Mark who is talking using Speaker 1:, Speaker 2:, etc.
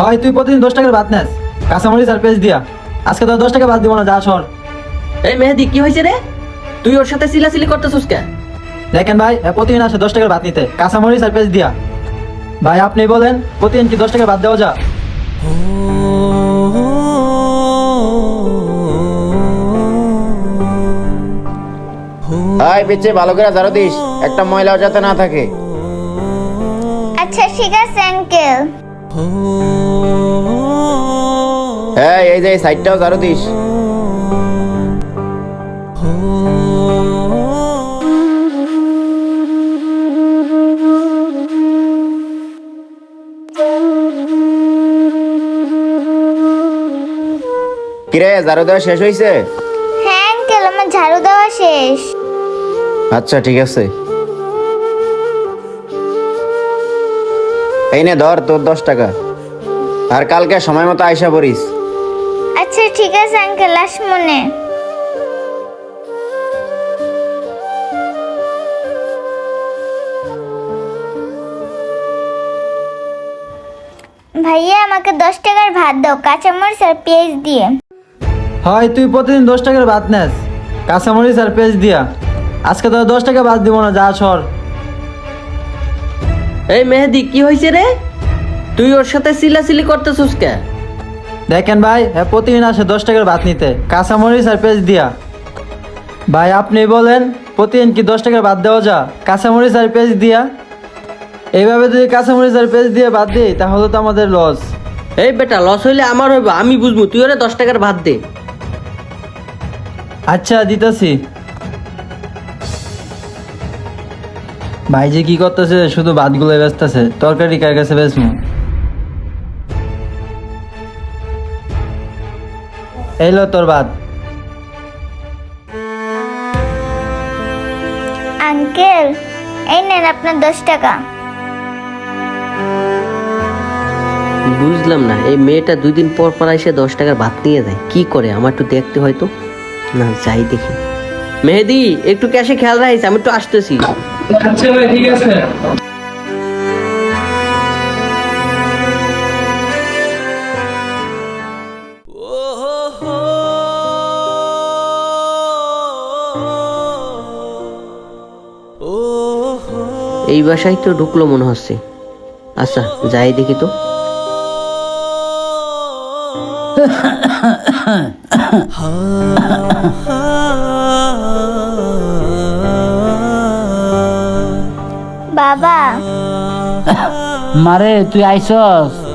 Speaker 1: হয় তুই প্রতিদিন দশ টাকার ভাত নেস। কাঁচামরিচ আর পেঁয়াজ দিয়া। আজকে তো দশ টাকা বাদ দিব না যা সর।
Speaker 2: এই মেহেদি কি হয়েছে রে? তুই ওর সাথে সিলাসিলি করতেছিস কে?
Speaker 1: দেখেন ভাই প্রতিদিন আসে দশ টাকার ভাত নিতে। কাঁচামরিচ আর পেঁয়াজ দিয়া। ভাই আপনি বলেন প্রতিদিন কি দশ টাকা বাদ দেওয়া যা
Speaker 3: আয় পিছে ভালো করে ঝাড়ু দিস। একটা ময়লাও যাতে না থাকে।
Speaker 4: আচ্ছা ঠিক আছে আঙ্কেল
Speaker 3: হ্যাঁ এই যে সাইডটাও ঝাড়ু দিস। কিরে ঝাড়ু দেওয়া শেষ হয়েছে
Speaker 4: হ্যাঁ আঙ্কেল আমার ঝাড়ু দেওয়া শেষ।
Speaker 3: আচ্ছা ঠিক আছে। এই নে ধর তোর দশ টাকা। আর কালকে সময় মতো আইসা পড়িস।
Speaker 4: আচ্ছা ঠিক আছে আঙ্কেল আস মনে। ভাইয়া আমাকে দশ টাকার ভাত দাও কাঁচামরিচ আর পেঁয়াজ দিয়ে।
Speaker 1: হয় তুই প্রতিদিন দশ টাকার ভাত নেস। কাঁচামরিচ আর পেঁয়াজ দিয়া। আজকে তো দশ টাকা বাদ দিব না যা সর।
Speaker 2: এই মেহেদি কি হয়েছে রে? তুই ওর সাথে সিলাসিলি করতেছিস কে?
Speaker 1: দেখেন ভাই এ প্রতিদিন আসে দশ টাকার ভাত নিতে। কাঁচামরিচ আর পেঁয়াজ দিয়া। ভাই আপনি বলেন প্রতিদিন কি দশ টাকার ভাত দেওয়া যা কাঁচামরিচ আর পেঁয়াজ দিয়া? এইভাবে যদি কাঁচামরিচ আর পেঁয়াজ দিয়ে বাদ দিই তাহলে তো আমাদের লস।
Speaker 2: এই বেটা লস হইলে আমার হইব আমি বুঝব তুই ওরে দশ টাকার ভাত দে।
Speaker 1: আচ্ছা দিতেছি। ভাই যে কি করতেছে শুধু ভাতগুলো বেচতেছে। তরকারি কার কাছে বেচমু এইলো তোর ভাত।
Speaker 4: আঙ্কেল এই নেন আপনার দশ টাকা।
Speaker 2: বুঝলাম না এই মেয়েটা দুই দিন পর পর এসে দশ টাকার ভাত নিয়ে যায়। কি করে আমার একটু দেখতে হয়তো না যাই দেখি। মেহেদি একটু ক্যাশে খেয়াল রাখিস আমি একটু আসতেছি।
Speaker 1: আচ্ছা ভাই ঠিক আছে।
Speaker 2: এই বাসায় তো ঢুকলো মনে হচ্ছে। আচ্ছা যাই দেখি তো।
Speaker 4: বাবা।
Speaker 5: মারে তুই আইসস?